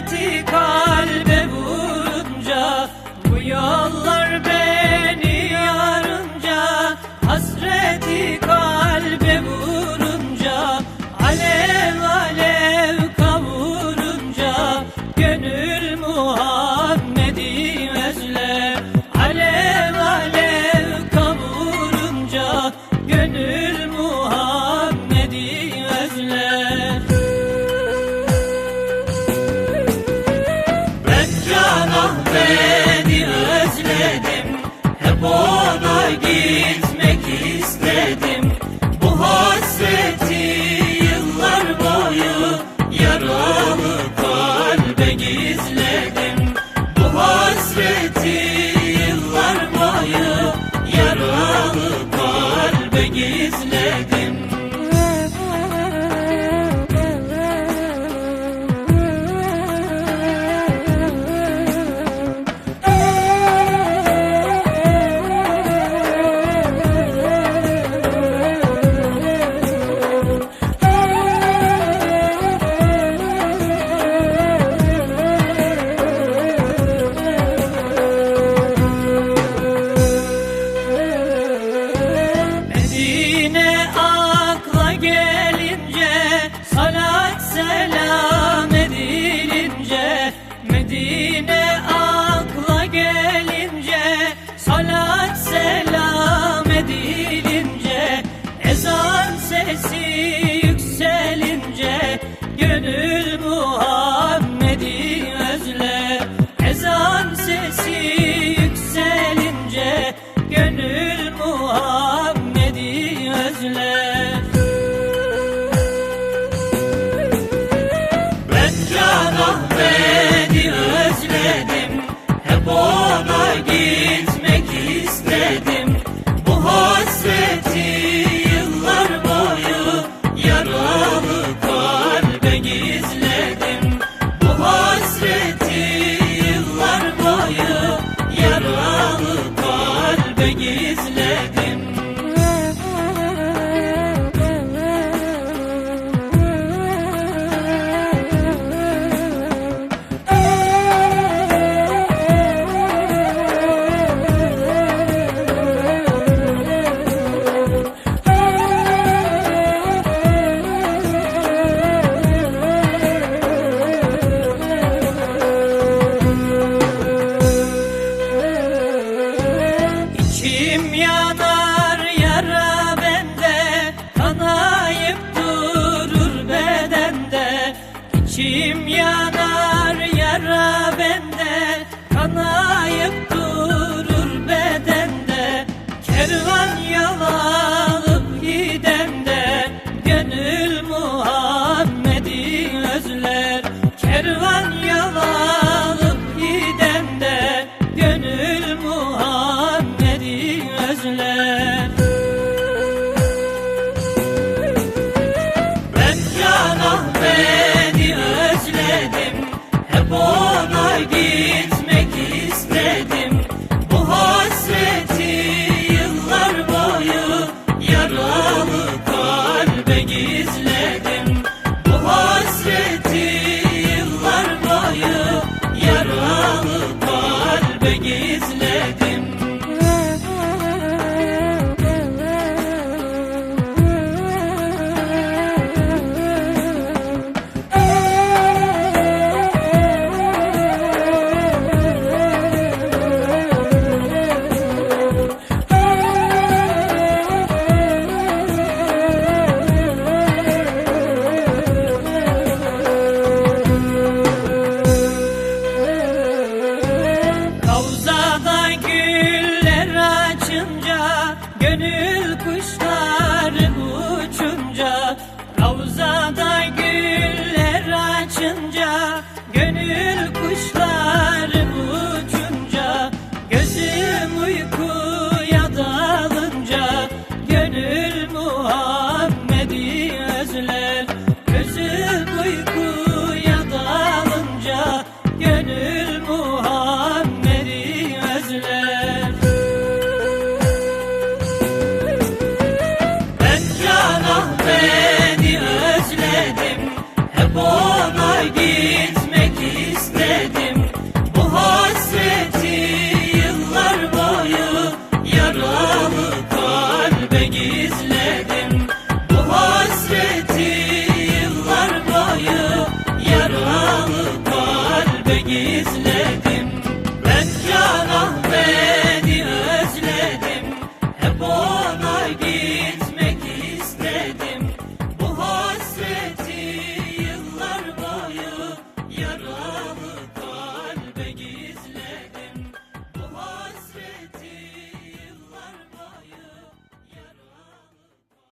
rahmeti kal. İçim yanar yara bende Kanayıp durur bedende? İçim yanar yara bende Kanayıp durur bedende? Kervan yalanıp gidende Gönül Muhammed'i özler. Kervan Peggy Ve gizle